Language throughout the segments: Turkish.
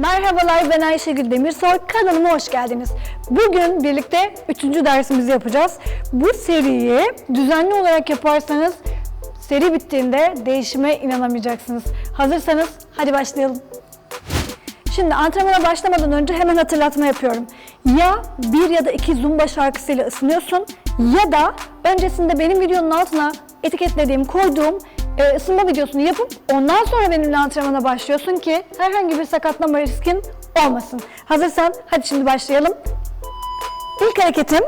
Merhabalar ben Ayşegül Demirsoy. Kanalıma hoş geldiniz. Bugün birlikte üçüncü dersimizi yapacağız. Bu seriyi düzenli olarak yaparsanız seri bittiğinde değişime inanamayacaksınız. Hazırsanız hadi başlayalım. Şimdi antrenmana başlamadan önce hemen hatırlatma yapıyorum. Ya bir ya da iki zumba şarkısıyla ısınıyorsun ya da öncesinde benim videonun altına etiketlediğim, koyduğum e, ısınma videosunu yapıp ondan sonra benimle antrenmana başlıyorsun ki herhangi bir sakatlama riskin olmasın. Hazırsan hadi şimdi başlayalım. İlk hareketim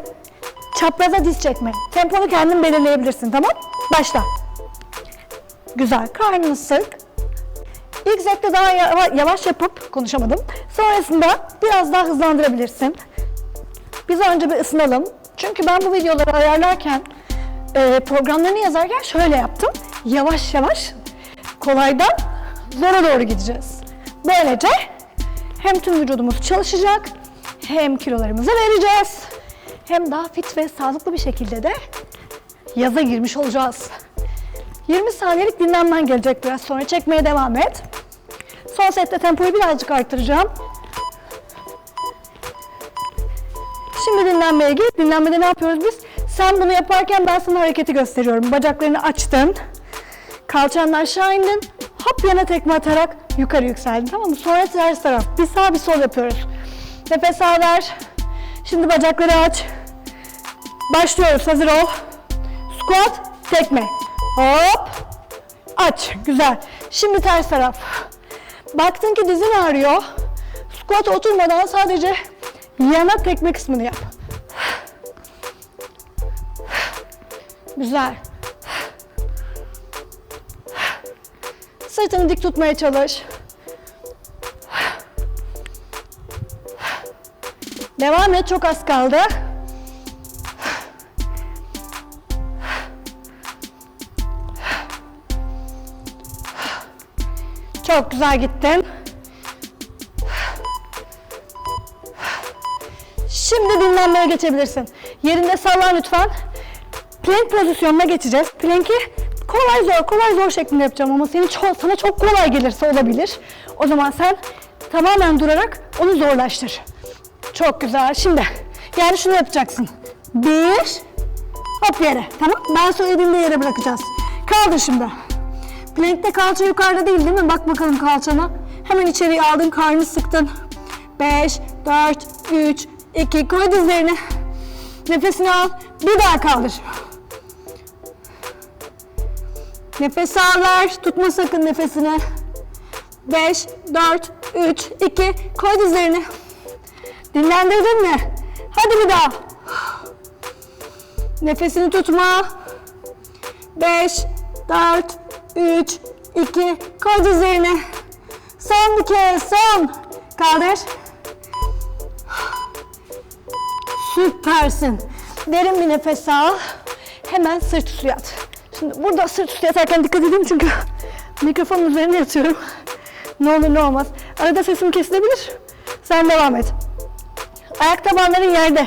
çapraza diz çekme. Temponu kendin belirleyebilirsin tamam? Başla. Güzel. Karnını sık. İlk sette daha yava- yavaş yapıp konuşamadım. Sonrasında biraz daha hızlandırabilirsin. Biz önce bir ısınalım. Çünkü ben bu videoları ayarlarken, e, programlarını yazarken şöyle yaptım. Yavaş yavaş kolaydan zora doğru gideceğiz. Böylece hem tüm vücudumuz çalışacak, hem kilolarımızı vereceğiz. Hem daha fit ve sağlıklı bir şekilde de yaza girmiş olacağız. 20 saniyelik dinlenmen gelecek biraz sonra çekmeye devam et. Son sette tempoyu birazcık arttıracağım. Şimdi dinlenmeye git. Dinlenmede ne yapıyoruz biz? Sen bunu yaparken ben sana hareketi gösteriyorum. Bacaklarını açtın. Kalçanla aşağı indin. Hop yana tekme atarak yukarı yükseldin. Tamam mı? Sonra ters taraf. Bir sağ bir sol yapıyoruz. Nefes al ver. Şimdi bacakları aç. Başlıyoruz. Hazır ol. Squat, tekme. Hop. Aç. Güzel. Şimdi ters taraf. Baktın ki dizin ağrıyor. Squat oturmadan sadece yana tekme kısmını yap. Güzel. Sırtını dik tutmaya çalış. Devam et. Çok az kaldı. Çok güzel gittin. Şimdi dinlenmeye geçebilirsin. Yerinde sallan lütfen. Plank pozisyonuna geçeceğiz. Plank'i kolay zor, kolay zor şeklinde yapacağım ama senin çok, sana çok kolay gelirse olabilir. O zaman sen tamamen durarak onu zorlaştır. Çok güzel. Şimdi yani şunu yapacaksın. Bir, hop yere. Tamam. Ben söylediğimde yere bırakacağız. Kaldır şimdi. Plank'te kalça yukarıda değil değil mi? Bak bakalım kalçana. Hemen içeriye aldın, karnını sıktın. 5, 4, 3, 2, koy dizlerini. Nefesini al, bir daha kaldır. Nefes al tutma sakın nefesini. 5, 4, 3, 2, koy dizlerini. Dinlendirdin mi? Hadi bir daha. Nefesini tutma. 5, 4, 3, 2, koy dizlerini. Son bir kez, son. Kaldır. Süpersin. Derin bir nefes al. Hemen sırt üstü yat. Şimdi burada sırt üstü yatarken dikkat edin çünkü mikrofonun üzerinde yatıyorum. Ne olur ne olmaz. Arada sesim kesilebilir. Sen devam et. Ayak tabanların yerde.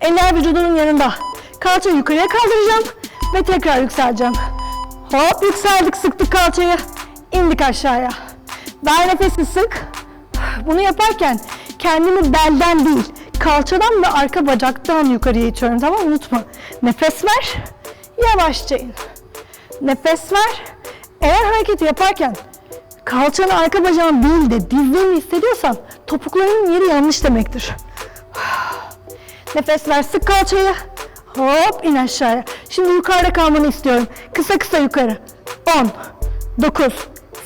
Eller vücudunun yanında. Kalça yukarıya kaldıracağım ve tekrar yükseleceğim. Hop yükseldik sıktık kalçayı. İndik aşağıya. Ver nefesi sık. Bunu yaparken kendimi belden değil, kalçadan ve arka bacaktan yukarıya itiyorum tamam? Unutma. Nefes ver, yavaşça in. Nefes ver. Eğer hareketi yaparken kalçanı arka bacağın değil de dizlerini hissediyorsan topuklarının yeri yanlış demektir. Nefes ver, sık kalçayı. Hop in aşağıya. Şimdi yukarıda kalmanı istiyorum. Kısa kısa yukarı. 10, 9,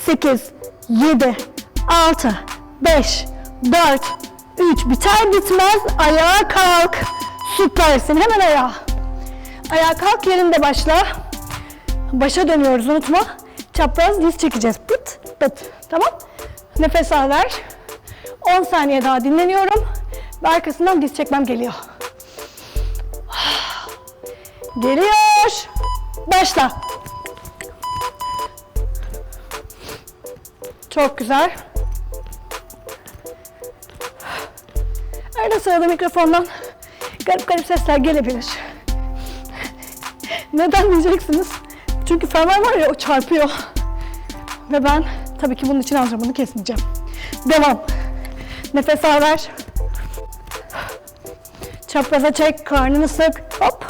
8, 7, 6, 5, 4, 3. Biter bitmez ayağa kalk. Süpersin. Hemen ayağa. Ayağa kalk yerinde başla. Başa dönüyoruz unutma. Çapraz diz çekeceğiz. Pıt pıt. Tamam. Nefes al ver. 10 saniye daha dinleniyorum. Ve arkasından diz çekmem geliyor. Geliyor. Başla. Çok güzel. Arada sırada mikrofondan garip garip sesler gelebilir. Neden diyeceksiniz? Çünkü fermuar var ya o çarpıyor. Ve ben tabii ki bunun için antrenmanı kesmeyeceğim. Devam. Nefes al ver. Çapraza çek, karnını sık. Hop.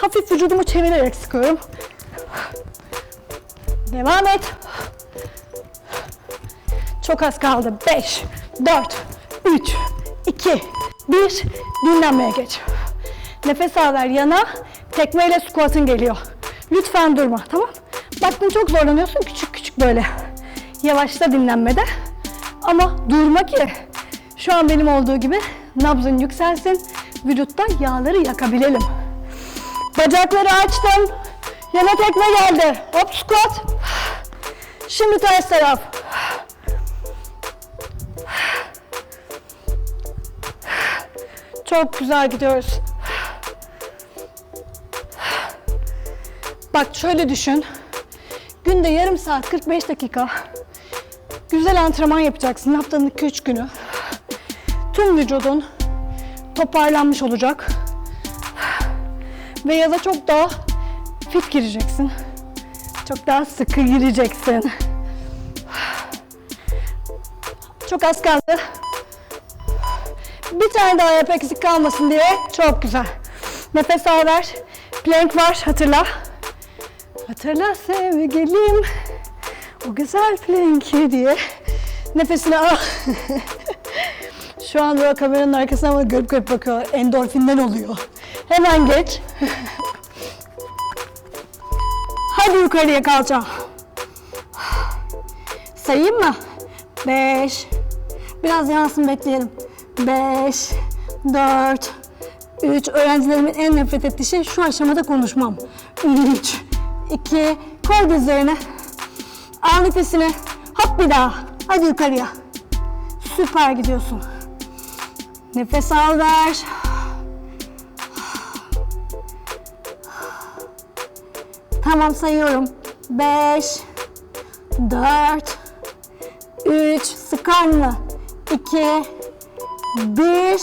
Hafif vücudumu çevirerek sıkıyorum. Devam et. Çok az kaldı. 5, 4, 3, 2, 1. Dinlenmeye geç. Nefes al ver yana. Tekmeyle squat'ın geliyor. Lütfen durma tamam Baktın çok zorlanıyorsun küçük küçük böyle. Yavaşla dinlenmede. Ama durma ki şu an benim olduğu gibi nabzın yükselsin. Vücutta yağları yakabilelim. Bacakları açtım. Yana tekme geldi. Hop squat. Şimdi ters taraf. Çok güzel gidiyoruz. Bak şöyle düşün. Günde yarım saat 45 dakika güzel antrenman yapacaksın haftanın 2-3 günü. Tüm vücudun toparlanmış olacak. Ve yaza çok daha fit gireceksin. Çok daha sıkı gireceksin. Çok az kaldı. Bir tane daha yap eksik kalmasın diye. Çok güzel. Nefes al ver. Plank var hatırla. Hatırla sevgilim. O güzel plank'i diye. Nefesini al. Şu an böyle kameranın arkasına ama garip garip bakıyor. Endorfinden oluyor. Hemen geç. Hadi yukarıya kalça. Sayayım mı? 5 Biraz yansın bekleyelim. 5 4 3 Öğrencilerimin en nefret ettiği şey şu aşamada konuşmam. 3 2 Koy dizlerine. Al nefesini. Hop bir daha. Hadi yukarıya. Süper gidiyorsun. Nefes al ver. Tamam sayıyorum. 5 4 3 sık karnını. 2 1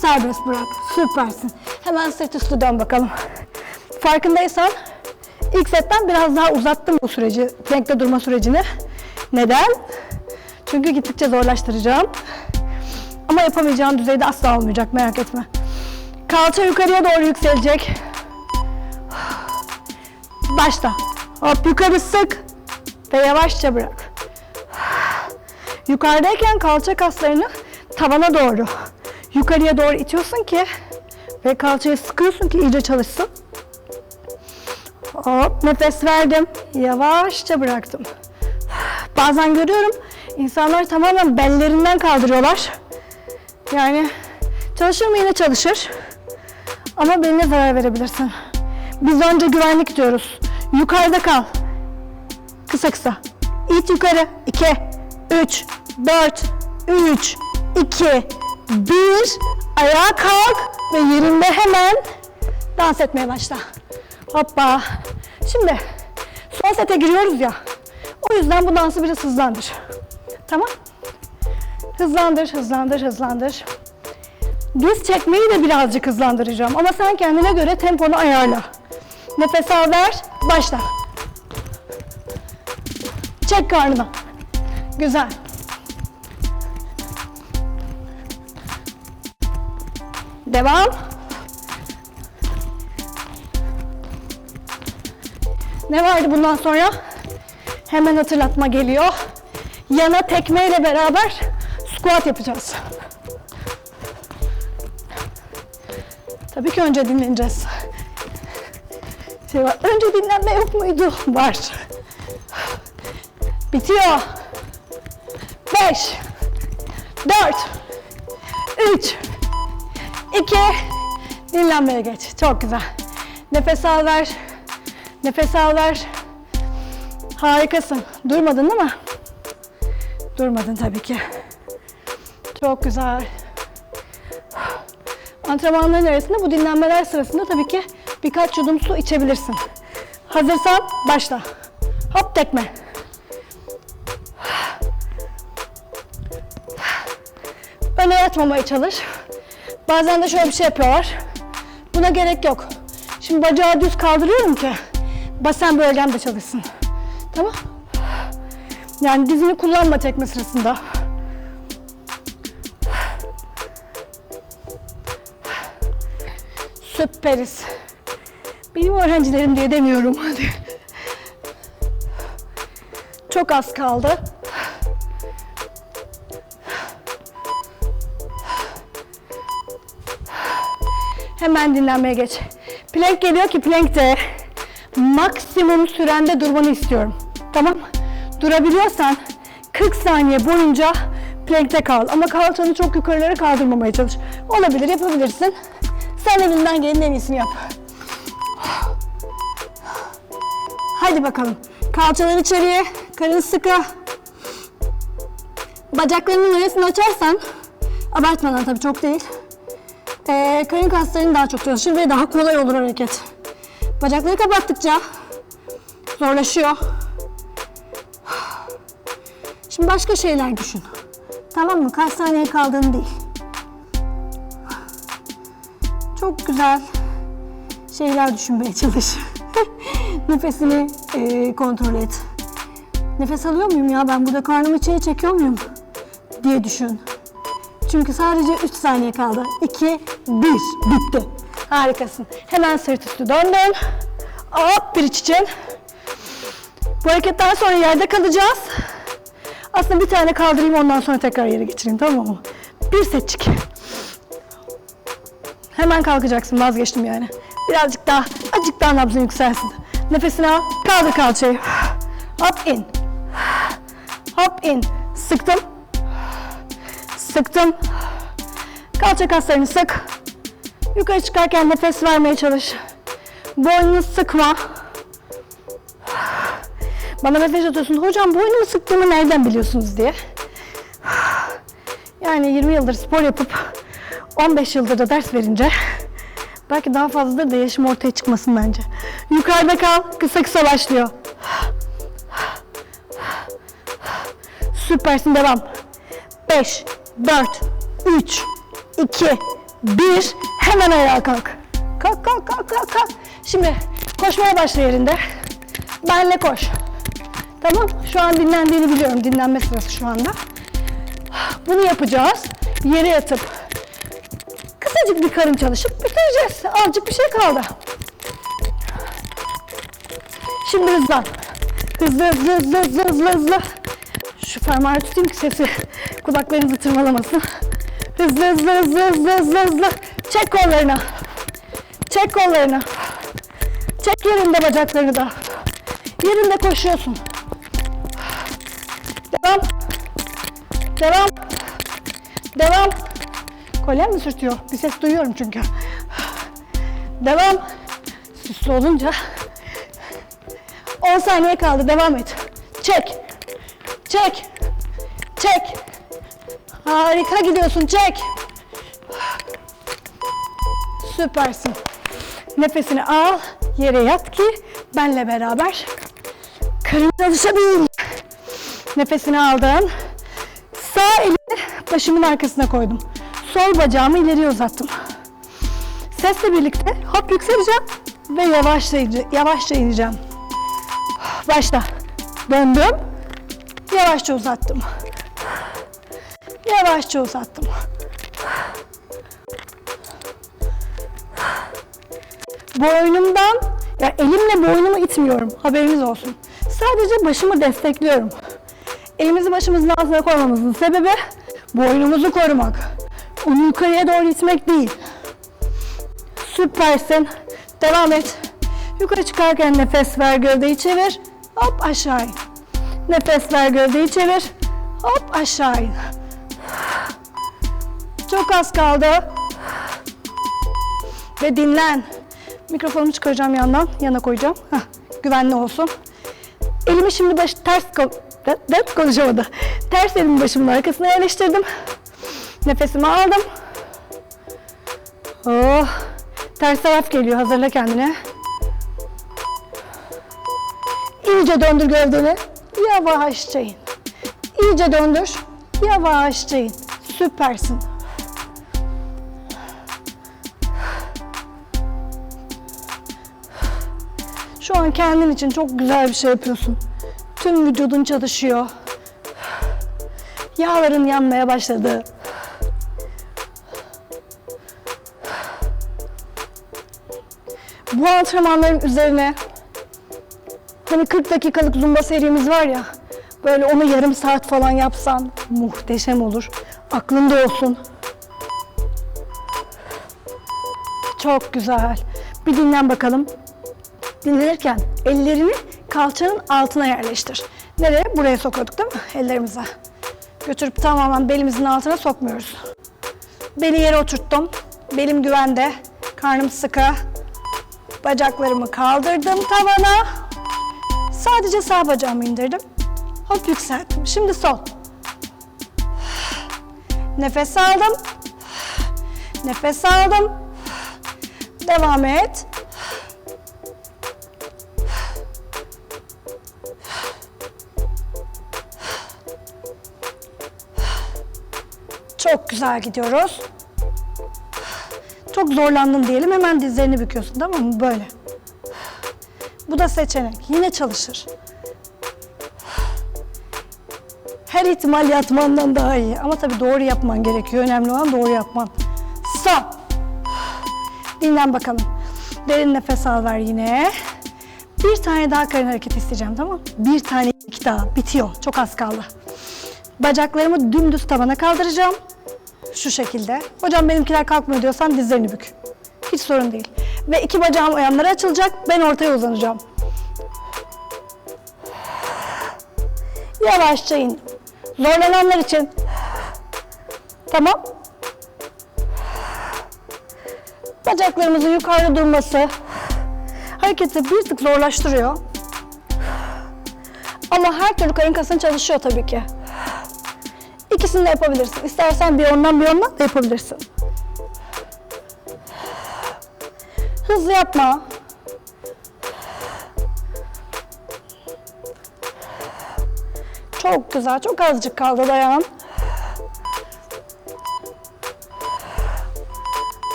serbest bırak. Süpersin. Hemen sırt üstü dön bakalım. Farkındaysan ilk setten biraz daha uzattım bu süreci, plankte durma sürecini. Neden? Çünkü gittikçe zorlaştıracağım. Ama yapamayacağım düzeyde asla olmayacak merak etme. Kalça yukarıya doğru yükselecek. Başla. Hop yukarı sık ve yavaşça bırak. Yukarıdayken kalça kaslarını tavana doğru yukarıya doğru itiyorsun ki ve kalçayı sıkıyorsun ki iyice çalışsın. Hop nefes verdim. Yavaşça bıraktım. Bazen görüyorum insanlar tamamen bellerinden kaldırıyorlar. Yani çalışır mı yine çalışır. Ama beline zarar verebilirsin. Biz önce güvenlik diyoruz. Yukarıda kal. Kısa kısa. İt yukarı. 2, 3, 4, 3, 2, 1. Ayağa kalk ve yerinde hemen dans etmeye başla. Hoppa. Şimdi son sete giriyoruz ya. O yüzden bu dansı biraz hızlandır. Tamam? Hızlandır, hızlandır, hızlandır. Diz çekmeyi de birazcık hızlandıracağım ama sen kendine göre temponu ayarla. Nefes al ver, başla. Çek karnını. Güzel. Devam. Ne vardı bundan sonra? Hemen hatırlatma geliyor. Yana tekmeyle beraber squat yapacağız. Tabii ki önce dinleneceğiz. Şey var, önce dinlenme yok muydu? Var. Bitiyor. 5 4 3 2 Dinlenmeye geç. Çok güzel. Nefes al ver. Nefes al ver. Harikasın. Durmadın değil mi? Durmadın tabii ki. Çok güzel. Antrenmanların arasında bu dinlenmeler sırasında tabii ki birkaç yudum su içebilirsin. Hazırsan başla. Hop tekme. Öne yatmamaya çalış. Bazen de şöyle bir şey yapıyorlar. Buna gerek yok. Şimdi bacağı düz kaldırıyorum ki basen bölgem de çalışsın. Tamam. Yani dizini kullanma çekme sırasında. Süperiz. Benim öğrencilerim diye demiyorum. Hadi. Çok az kaldı. Hemen dinlenmeye geç. Plank geliyor ki plank de maksimum sürende durmanı istiyorum. Tamam? Durabiliyorsan 40 saniye boyunca plankte kal. Ama kalçanı çok yukarılara kaldırmamaya çalış. Olabilir, yapabilirsin. Sen elinden gelenin en iyisini yap. Hadi bakalım. Kalçaları içeriye, karın sıkı. Bacaklarının arasını açarsan, abartmadan tabii çok değil. Ee, karın kasların daha çok çalışır ve daha kolay olur hareket. Bacakları kapattıkça zorlaşıyor. Şimdi başka şeyler düşün. Tamam mı? Kaç saniye kaldığını değil. Çok güzel şeyler düşünmeye çalış. Nefesini e, kontrol et. Nefes alıyor muyum ya? Ben burada karnımı içeri çekiyor muyum? diye düşün. Çünkü sadece 3 saniye kaldı. 2, 1. Bitti. Harikasın. Hemen sırt üstü döndün. Hop bir iç için. Bu hareketten sonra yerde kalacağız. Aslında bir tane kaldırayım ondan sonra tekrar yere geçireyim tamam mı? Bir setçik. Hemen kalkacaksın vazgeçtim yani. Birazcık daha, azıcık daha nabzın yükselsin. Nefesini al, kaldır kalçayı. Hop in. Hop in. Sıktım. Sıktım. Kalça kaslarını sık. Yukarı çıkarken nefes vermeye çalış. Boynunu sıkma. Bana mesaj atıyorsun, hocam boynumu sıktığımı nereden biliyorsunuz diye. Yani 20 yıldır spor yapıp 15 yıldır da ders verince belki daha fazladır da yaşım ortaya çıkmasın bence. Yukarıda kal, kısa kısa başlıyor. Süpersin, devam. 5, 4, 3, 2, 1. Hemen ayağa kalk. Kalk, kalk, kalk, kalk, kalk. Şimdi koşmaya başla yerinde. Benle koş. Tamam, şu an dinlendiğini biliyorum. Dinlenme sırası şu anda. Bunu yapacağız. Yere yatıp kısacık bir karın çalışıp bitireceğiz. Azıcık bir şey kaldı. Şimdi hızlan. Hızlı hızlı hızlı hızlı hızlı. Şu fermuarı tutayım ki sesi kulaklarınızı tırmalamasın. Hızlı hızlı hızlı hızlı hızlı hızlı. Çek kollarını. Çek kollarını. Çek yerinde bacaklarını da. Yerinde koşuyorsun. Devam. Devam. Devam. Kolyen mi sürtüyor? Bir ses duyuyorum çünkü. Devam. Süslü olunca 10 saniye kaldı. Devam et. Çek. Çek. Çek. Harika gidiyorsun. Çek. Süpersin. Nefesini al. Yere yat ki benle beraber karın çalışabil. Nefesini aldın. Sağ elini başımın arkasına koydum. Sol bacağımı ileriye uzattım. Sesle birlikte hop yükseleceğim ve yavaşça, yavaşça ineceğim. Başla. Döndüm. Yavaşça uzattım. Yavaşça uzattım. Boynumdan, ya elimle boynumu itmiyorum. Haberiniz olsun. Sadece başımı destekliyorum. Elimizi başımızın altına koymamızın sebebi boynumuzu korumak. Onu yukarıya doğru itmek değil. Süpersin. Devam et. Yukarı çıkarken nefes ver, gövdeyi çevir. Hop aşağı in. Nefes ver, gövdeyi çevir. Hop aşağı in. Çok az kaldı. Ve dinlen. Mikrofonumu çıkaracağım yandan. Yana koyacağım. Heh, güvenli olsun. Elimi şimdi baş, ters de, konuşamadı. Ters elimi başımın arkasına yerleştirdim. Nefesimi aldım. Oh. Ters taraf geliyor. Hazırla kendini. İyice döndür gövdeni. Yavaşça in. İyice döndür. Yavaşça in. Süpersin. Şu an kendin için çok güzel bir şey yapıyorsun. Tüm vücudun çalışıyor. Yağların yanmaya başladı. bu antrenmanların üzerine hani 40 dakikalık zumba serimiz var ya böyle onu yarım saat falan yapsan muhteşem olur. Aklında olsun. Çok güzel. Bir dinlen bakalım. Dinlenirken ellerini kalçanın altına yerleştir. Nereye? Buraya sokuyorduk değil mi? Ellerimize. Götürüp tamamen belimizin altına sokmuyoruz. Beli yere oturttum. Belim güvende. Karnım sıkı. Bacaklarımı kaldırdım tavana. Sadece sağ bacağımı indirdim. Hop yükselttim. Şimdi sol. Nefes aldım. Nefes aldım. Devam et. Çok güzel gidiyoruz. Çok zorlandın diyelim hemen dizlerini büküyorsun tamam mı? Böyle. Bu da seçenek. Yine çalışır. Her ihtimal yatmandan daha iyi. Ama tabii doğru yapman gerekiyor. Önemli olan doğru yapman. Son. Dinlen bakalım. Derin nefes al ver yine. Bir tane daha karın hareketi isteyeceğim tamam mı? Bir tane iki daha. Bitiyor. Çok az kaldı. Bacaklarımı dümdüz tavana kaldıracağım. Şu şekilde. Hocam benimkiler kalkmıyor diyorsan dizlerini bük. Hiç sorun değil. Ve iki bacağım o yanlara açılacak. Ben ortaya uzanacağım. Yavaşça in. Zorlananlar için. Tamam. Bacaklarımızın yukarıda durması hareketi bir tık zorlaştırıyor. Ama her türlü karın kasın çalışıyor tabii ki. İkisini de yapabilirsin. İstersen bir ondan bir ondan da yapabilirsin. Hızlı yapma. Çok güzel. Çok azıcık kaldı dayan.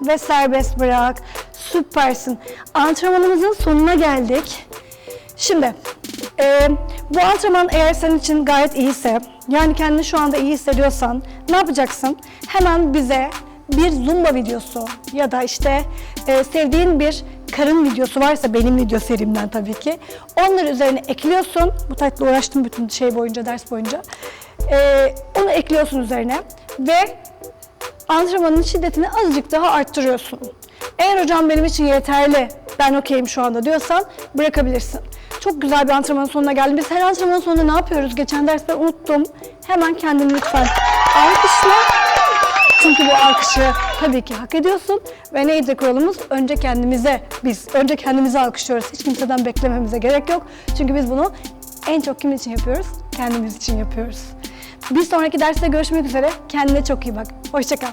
Ve serbest bırak. Süpersin. Antrenmanımızın sonuna geldik. Şimdi e, bu antrenman eğer senin için gayet iyiyse, yani kendini şu anda iyi hissediyorsan ne yapacaksın? Hemen bize bir zumba videosu ya da işte e, sevdiğin bir karın videosu varsa benim video serimden tabii ki. Onları üzerine ekliyorsun. Bu taytla uğraştım bütün şey boyunca, ders boyunca. E, onu ekliyorsun üzerine ve antrenmanın şiddetini azıcık daha arttırıyorsun. Eğer hocam benim için yeterli, ben okeyim şu anda diyorsan bırakabilirsin. Çok güzel bir antrenmanın sonuna geldim. Biz her antrenmanın sonunda ne yapıyoruz? Geçen dersler unuttum. Hemen kendini lütfen alkışla. Çünkü bu alkışı tabii ki hak ediyorsun. Ve neydi kuralımız? Önce kendimize, biz önce kendimize alkışlıyoruz. Hiç kimseden beklememize gerek yok. Çünkü biz bunu en çok kim için yapıyoruz? Kendimiz için yapıyoruz. Bir sonraki derste görüşmek üzere. Kendine çok iyi bak. Hoşça kal.